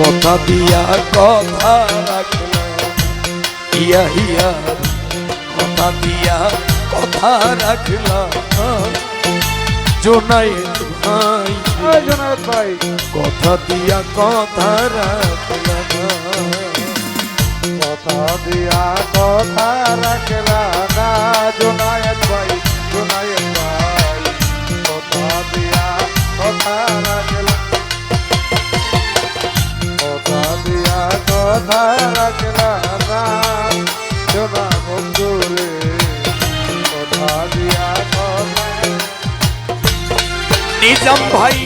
কথা দিয়া কথা রাখলাম ইয়া হিয়া কথা দিয়া কথা রাখলাম জোনাই ভাই। এই জনায়েত ভাই। কথা দিয়া কথা রাখলাম কথা দিয়া কথা রাখলা না। জোনায়েত ভাই জোনায়েত নিজাম ভাই,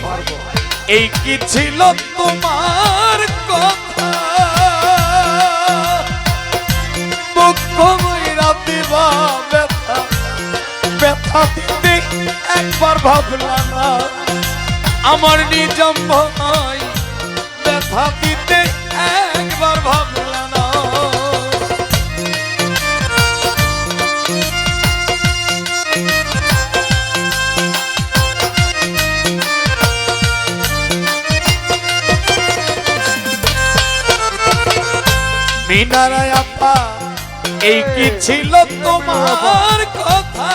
এই কি ছিল তোমার কথা? ব্যথা। একবার ভাবলা না। আমার নিজাম ভাই, ব্যথা দিতে একবার ভাবলা না। মিনারায় আপা, এই কি ছিল তোমার কথা?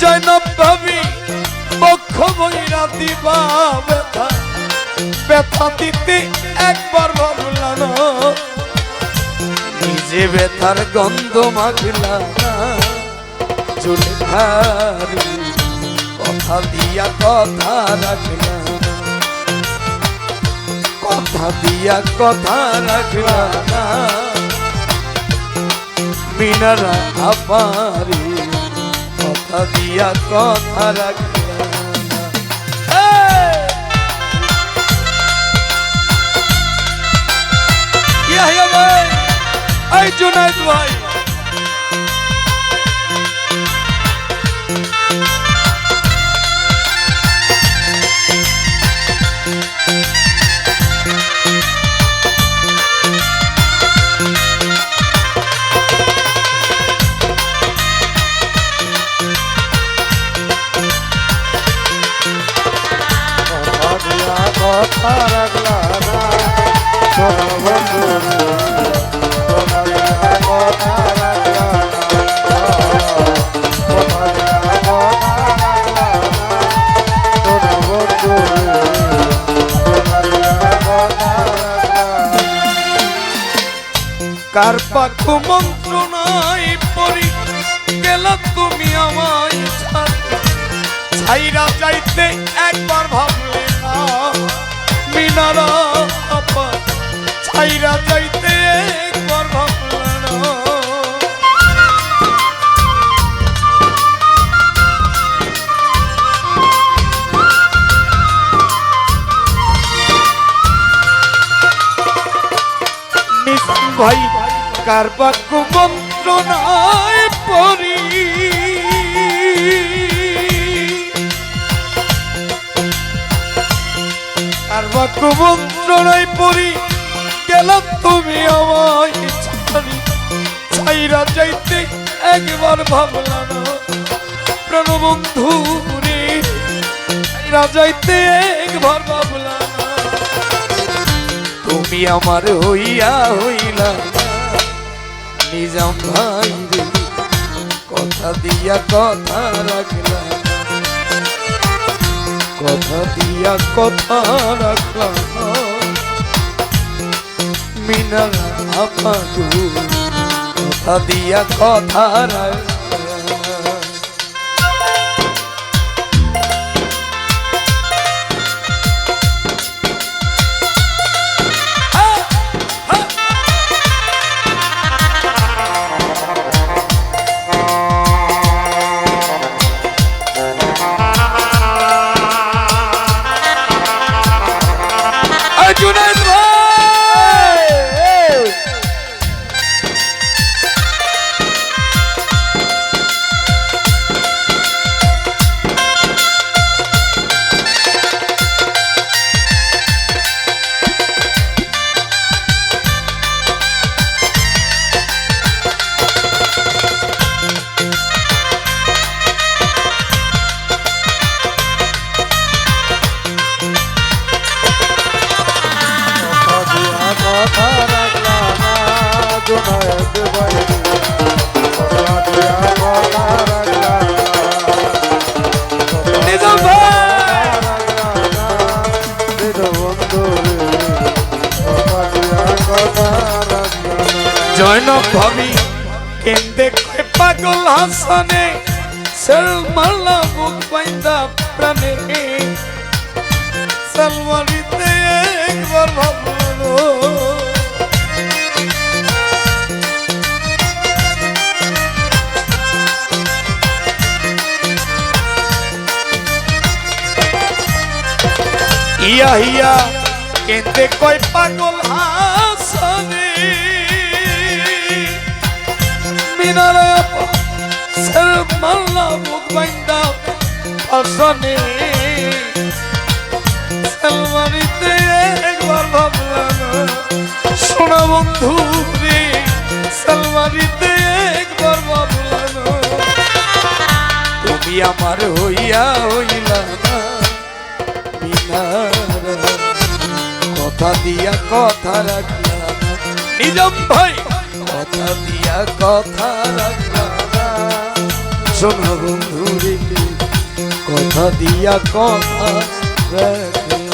জৈনব ভাবি বক্ষ দিবা ব্যথা। ব্যথা দিতে একবার ভাবলা নিজে ব্যথার গন্ধ মাখলা না। কথা দিয়া কথা রাখলা কথা দিয়া কথা রাখলা মিনারা আপারি, কথা দিয়া কথা রাখলা ভাই এই জুনাইদ ভাই কথা কার পাখ মন্ত্রণাই পরি গেল তুমি ছাড়- ছাইরা যাইতে একবার ভাবলে না, মিনারা ছাইরা যাইতে একবার ভাবলে না। ভাই কার বাক্য মন্ত্রণায় পরি। কার বাক্য মন্ত্রণায় পরি। গেল তুমি আমায় ছাড়ি। ছাইরা যাইতে একবার ভাবলা না। প্রাণবন্ধু রে, ছাইরা যাইতে একবার ভাবলা না। তুমি আমার হইয়া হইলা নিজাম ভাই কথা দিয়া কথা রাখলাম। কথা দিয়া কথা রাখলাম। মিনার আপা কথা দিয়া কথা রাখলা জয়নব ভাবি কেন্দে পাগল হাসানে সেল মাল্লা বুক বাইন্দা প্রাণে। সালমারিতে একবার ভাবলো ইয়া ইয়া কেন্দে কয় পাগল হাসানে। বন্ধু রে সালমারিতে একবার ভাবলাম। তুমি আমার হইয়া হইলা কথা দিয়া কথা রাখলা। নিজাম ভাই কথা দিয়া কথা রাখলা না। বন্ধু কথা দিয়া কথা রাখলা